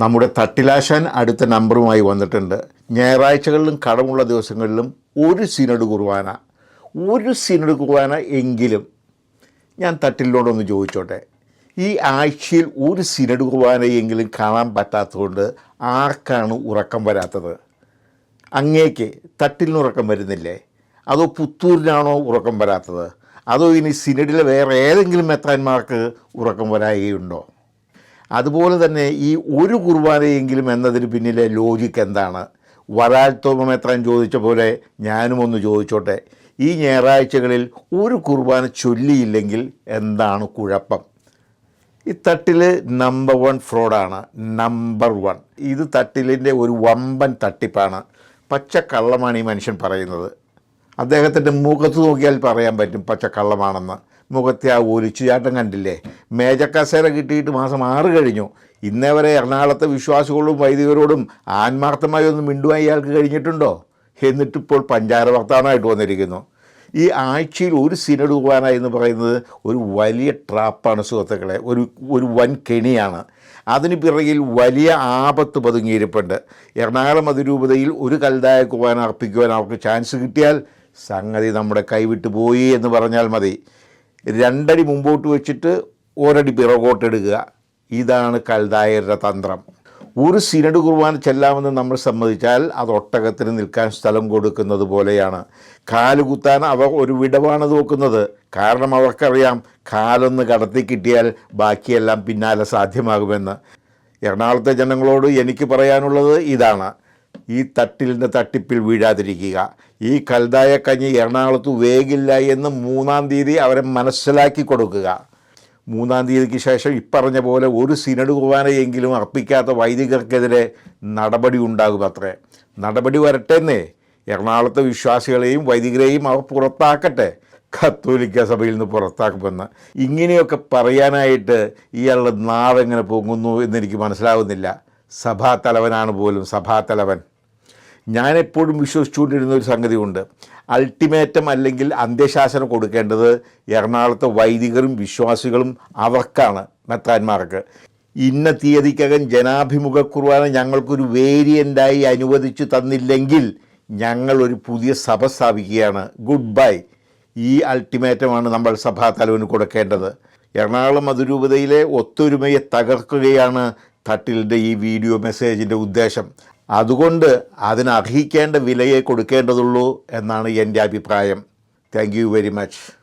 നമ്മുടെ തട്ടിലാശാൻ അടുത്ത നമ്പറുമായി വന്നിട്ടുണ്ട്. ഞായറാഴ്ചകളിലും കടമുള്ള ദിവസങ്ങളിലും ഒരു സിനഡ് കുർബാന ഒരു സിനഡ് കുർബാന എങ്കിലും ഞാൻ തട്ടിലിനോടൊന്ന് ചോദിച്ചോട്ടെ. ഈ ആഴ്ചയിൽ ഒരു സിനഡ് കുർബാനയെങ്കിലും കാണാൻ പറ്റാത്തതുകൊണ്ട് ആർക്കാണ് ഉറക്കം വരാത്തത്? അങ്ങേക്ക് തട്ടിലിന് ഉറക്കം വരുന്നില്ലേ? അതോ പുത്തൂരിനാണോ ഉറക്കം വരാത്തത്? അതോ ഇനി സിനഡിലെ വേറെ ഏതെങ്കിലും മെത്രാന്മാർക്ക് ഉറക്കം വരായുണ്ടോ അതുപോലെ തന്നെ ഈ ഒരു കുർബാനയെങ്കിലും എന്നതിന് പിന്നിലെ ലോജിക്ക് എന്താണ്? വരാൽത്തോമ മെത്രാൻ ചോദിച്ച പോലെ ഞാനും ഒന്ന് ചോദിച്ചോട്ടെ. ഈ ഞായറാഴ്ചകളിൽ ഒരു കുർബാന ചൊല്ലിയില്ലെങ്കിൽ എന്താണ് കുഴപ്പം? ഈ തട്ടിൽ നമ്പർ വൺ ഫ്രോഡാണ് നമ്പർ വൺ ഇത് തട്ടിലിന്റെ ഒരു വമ്പൻ തട്ടിപ്പാണ്. പച്ച കള്ളമാണ് ഈ മനുഷ്യൻ പറയുന്നത്. അദ്ദേഹത്തിന്റെ മുഖത്ത് നോക്കിയാൽ പറയാൻ പറ്റും പച്ചക്കള്ളമാണെന്ന്. മുഖത്തെ ആ ഒലിച്ചുചാട്ടം കണ്ടില്ലേ? മേജക്കസേര കിട്ടിയിട്ട് മാസം ആറ് കഴിഞ്ഞു. ഇന്നേ വരെ എറണാകുളത്തെ വിശ്വാസികളോടും വൈദികരോടും ആത്മാർത്ഥമായി ഒന്നും മിണ്ടുവാൻ ഇയാൾക്ക് കഴിഞ്ഞിട്ടുണ്ടോ? എന്നിട്ടിപ്പോൾ പഞ്ചാര വർത്താനമായിട്ട് വന്നിരിക്കുന്നു. ഈ ആഴ്ചയിൽ ഒരു സിനഡ് കുർബാന എന്ന് പറയുന്നത് ഒരു വലിയ ട്രാപ്പാണ് സുഹൃത്തുക്കളെ. ഒരു ഒരു വൻ കെണിയാണ്. അതിന് പിറകിൽ വലിയ ആപത്ത് പതുങ്ങിയിരിപ്പുണ്ട്. എറണാകുളം അതിരൂപതയിൽ ഒരു കൽതായ കുവാൻ അർപ്പിക്കുവാൻ അവർക്ക് ചാൻസ് കിട്ടിയാൽ സംഗതി നമ്മുടെ കൈവിട്ടു പോയി എന്ന് പറഞ്ഞാൽ മതി. രണ്ടടി മുമ്പോട്ട് വെച്ചിട്ട് ഒരടി പിറകോട്ടെടുക്കുക. ഇതാണ് കൽതായരുടെ തന്ത്രം. ഒരു സിനഡ് കുർബാന ചെല്ലാമെന്ന് നമ്മൾ സമ്മതിച്ചാൽ അത് ഒട്ടകത്തിന് നിൽക്കാൻ സ്ഥലം കൊടുക്കുന്നത് പോലെയാണ്. കാലുകുത്താൻ അവർ ഒരു വിടവാണ് നോക്കുന്നത്. കാരണം അവർക്കറിയാം കാലൊന്ന് കടത്തി കിട്ടിയാൽ ബാക്കിയെല്ലാം പിന്നാലെ സാധ്യമാകുമെന്ന്. എറണാകുളത്തെ ജനങ്ങളോട് എനിക്ക് പറയാനുള്ളത് ഇതാണ്. ഈ തട്ടിലിന്റെ തട്ടിപ്പിൽ വീഴാതിരിക്കുക. ഈ കൽതായ കഞ്ഞി എറണാകുളത്ത് വേഗില്ല എന്ന് മൂന്നാം തീയതി അവരെ മനസ്സിലാക്കി കൊടുക്കുക. മൂന്നാം തീയതിക്ക് ശേഷം ഇപ്പറഞ്ഞ പോലെ ഒരു സിനഡ് കുർബാനയെങ്കിലും അർപ്പിക്കാത്ത വൈദികർക്കെതിരെ നടപടി ഉണ്ടാകും അത്രേ. നടപടി വരട്ടെന്നേ. എറണാകുളത്തെ വിശ്വാസികളെയും വൈദികരെയും അവർ പുറത്താക്കട്ടെ. കത്തോലിക്ക സഭയിൽ നിന്ന് പുറത്താക്കുമെന്ന്. ഇങ്ങനെയൊക്കെ പറയാനായിട്ട് ഇയാളുടെ നാവെങ്ങനെ പൊങ്ങുന്നു എന്നെനിക്ക് മനസ്സിലാവുന്നില്ല. സഭാതലവനാണ് പോലും സഭാതലവൻ. ഞാൻ എപ്പോഴും വിശ്വസിച്ചുകൊണ്ടിരുന്ന ഒരു സംഗതിയുണ്ട്. അൾട്ടിമേറ്റം അല്ലെങ്കിൽ അന്ത്യശാസനം കൊടുക്കേണ്ടത് എറണാകുളത്തെ വൈദികരും വിശ്വാസികളും അവർക്കാണ് മെത്രാന്മാർക്ക്. ഇന്ന തീയതിക്കകം ജനാഭിമുഖ കുർബാന ഞങ്ങൾക്കൊരു വേരിയന്റായി അനുവദിച്ചു തന്നില്ലെങ്കിൽ ഞങ്ങൾ ഒരു പുതിയ സഭ സ്ഥാപിക്കുകയാണ്. Good bye. ഈ അൾട്ടിമേറ്റമാണ് നമ്മൾ സഭാ തലവന് കൊടുക്കേണ്ടത്. എറണാകുളം അതിരൂപതയിലെ ഒത്തൊരുമയെ തകർക്കുകയാണ് തട്ടിലിന്റെ ഈ വീഡിയോ മെസ്സേജിന്റെ ഉദ്ദേശം അതുകൊണ്ട് അതിന് അർഹിക്കേണ്ട വിലയെ കൊടുക്കേണ്ടതുള്ളൂ എന്നാണ് എന്റെ അഭിപ്രായം. Thank very much